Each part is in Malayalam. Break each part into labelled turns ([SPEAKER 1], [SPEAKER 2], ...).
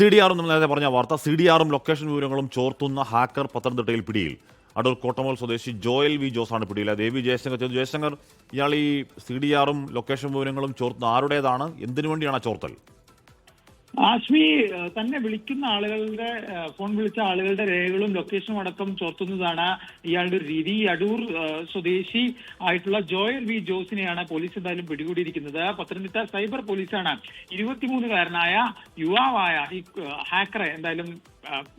[SPEAKER 1] സി ഡി ആറും നമ്മൾ നേരത്തെ പറഞ്ഞ വാർത്ത. സി ഡി ആറും ലൊക്കേഷൻ വിവരങ്ങളും ചോർത്തുന്ന ഹാക്കർ പത്തനംതിട്ടയിൽ പിടിയിൽ. അടൂർ കോട്ടമോൾ സ്വദേശി ജോയൽ വി ജോസാണ് പിടിയിൽ ദേവി ജയശങ്കർ ജയശങ്കർ ഇയാൾ ഈ സി ഡി ആറും ലൊക്കേഷൻ വിവരങ്ങളും ചോർത്തുന്ന ആരുടേതാണ്? എന്തിനു വേണ്ടിയാണ് ചോർത്തൽ?
[SPEAKER 2] ആശ്മി തന്നെ വിളിക്കുന്ന ആളുകളുടെ ഫോൺ വിളിച്ച ആളുകളുടെ രേഖകളും ലൊക്കേഷനും അടക്കം ചോർത്തുന്നതാണ് ഇയാളുടെ ഒരു രീതി. അടൂർ സ്വദേശി ആയിട്ടുള്ള ജോയൽ വി ജോസിനെയാണ് പോലീസ് എന്തായാലും പിടികൂടിയിരിക്കുന്നത്. പത്തനംതിട്ട സൈബർ പോലീസാണ് ഇരുപത്തിമൂന്നുകാരനായ യുവാവായ ഈ ഹാക്കറെ എന്തായാലും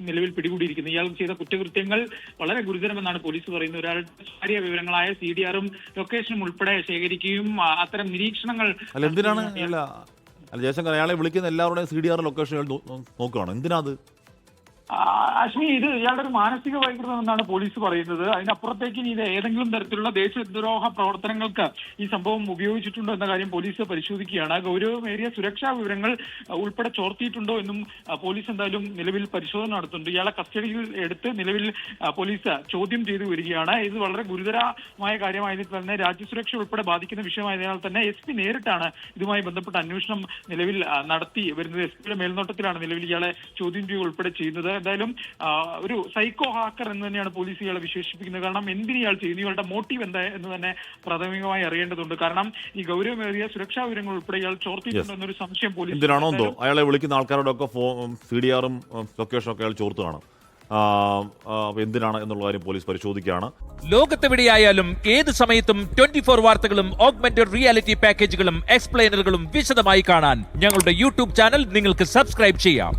[SPEAKER 2] നിലവിൽ പിടികൂടിയിരിക്കുന്നു. ഇയാൾ ചെയ്ത കുറ്റകൃത്യങ്ങൾ വളരെ ഗുരുതരമെന്നാണ് പോലീസ് പറയുന്നത്. ഒരാളുടെ കാര്യ വിവരങ്ങളായ സി ഡി ആറും ലൊക്കേഷനും ഉൾപ്പെടെ ശേഖരിക്കുകയും അത്തരം നിരീക്ഷണങ്ങൾ
[SPEAKER 1] എന്തിനാണ് അല്ല ജയശങ്കർ അയാളെ വിളിക്കുന്ന എല്ലാവരുടെയും സി ഡി ആർ ലൊക്കേഷൻ നോക്കുകയാണ് എന്തിനാ അത്?
[SPEAKER 2] അശ്വിനി ഇത് ഇയാളുടെ ഒരു മാനസിക വൈകൃതം എന്നാണ് പോലീസ് പറയുന്നത്. അതിനപ്പുറത്തേക്ക് ഇനി ഇത് ഏതെങ്കിലും തരത്തിലുള്ള ദേശദ്രോഹ പ്രവർത്തനങ്ങൾക്ക് ഈ സംഭവം ഉപയോഗിച്ചിട്ടുണ്ടോ എന്ന കാര്യം പോലീസ് പരിശോധിക്കുകയാണ്. ഗൗരവമേറിയ സുരക്ഷാ വിവരങ്ങൾ ഉൾപ്പെടെ ചോർത്തിയിട്ടുണ്ടോ എന്നും പോലീസ് എന്തായാലും നിലവിൽ പരിശോധന നടത്തുന്നുണ്ട്. ഇയാളെ കസ്റ്റഡിയിൽ എടുത്ത് നിലവിൽ പോലീസ് ചോദ്യം ചെയ്തു വരികയാണ്. ഇത് വളരെ ഗുരുതരമായ കാര്യമായതിൽ തന്നെ രാജ്യസുരക്ഷ ഉൾപ്പെടെ ബാധിക്കുന്ന വിഷയമായതിനാൽ തന്നെ എസ് പി നേരിട്ടാണ് ഇതുമായി ബന്ധപ്പെട്ട അന്വേഷണം നിലവിൽ നടത്തി വരുന്നത്. എസ് പിയുടെ മേൽനോട്ടത്തിലാണ് നിലവിൽ ഇയാളെ ചോദ്യം ചെയ്യുക ഉൾപ്പെടെ ചെയ്യുന്നത്. എന്തായാലും ഒരു സൈക്കോ ഹാക്കർ എന്ന് തന്നെയാണ് പോലീസ് ഇയാളെ വിശേഷിപ്പിക്കുന്നത്. കാരണം എന്തിന് ഇയാൾ ചെയ്യുന്നു ഇയാളുടെ മോട്ടീവ് എന്താ എന്ന് തന്നെ പ്രാഥമികമായി അറിയേണ്ടതുണ്ട്. കാരണം ഈ ഗൗരവമേറിയ സുരക്ഷാ വിവരങ്ങൾ ഉൾപ്പെടെ ഇയാൾ ചോർത്തിയിട്ടുണ്ടെന്നൊരു സംശയം പോലീസ്
[SPEAKER 1] എന്തിനാണോ എന്തോ? അയാളെ വിളിക്കുന്ന ആൾക്കാരോടൊക്കെ ഫോ സി ഡി ആറും ലൊക്കേഷനും ഒക്കെ അയാൾ ആ, അപ്പോൾ എന്തിനാണ് എന്നുള്ള കാര്യം പോലീസ് പരിശോധിക്കുകയാണ്.
[SPEAKER 3] ലോകത്തെവിടെയായാലും ഏത് സമയത്തും ട്വന്റി ഫോർ വാർത്തകളും ഓഗ്മെന്റഡ് റിയാലിറ്റി പാക്കേജുകളും എക്സ്പ്ലെയിനറുകളും വിശദമായി കാണാൻ ഞങ്ങളുടെ യൂട്യൂബ് ചാനൽ നിങ്ങൾക്ക് സബ്സ്ക്രൈബ് ചെയ്യാം.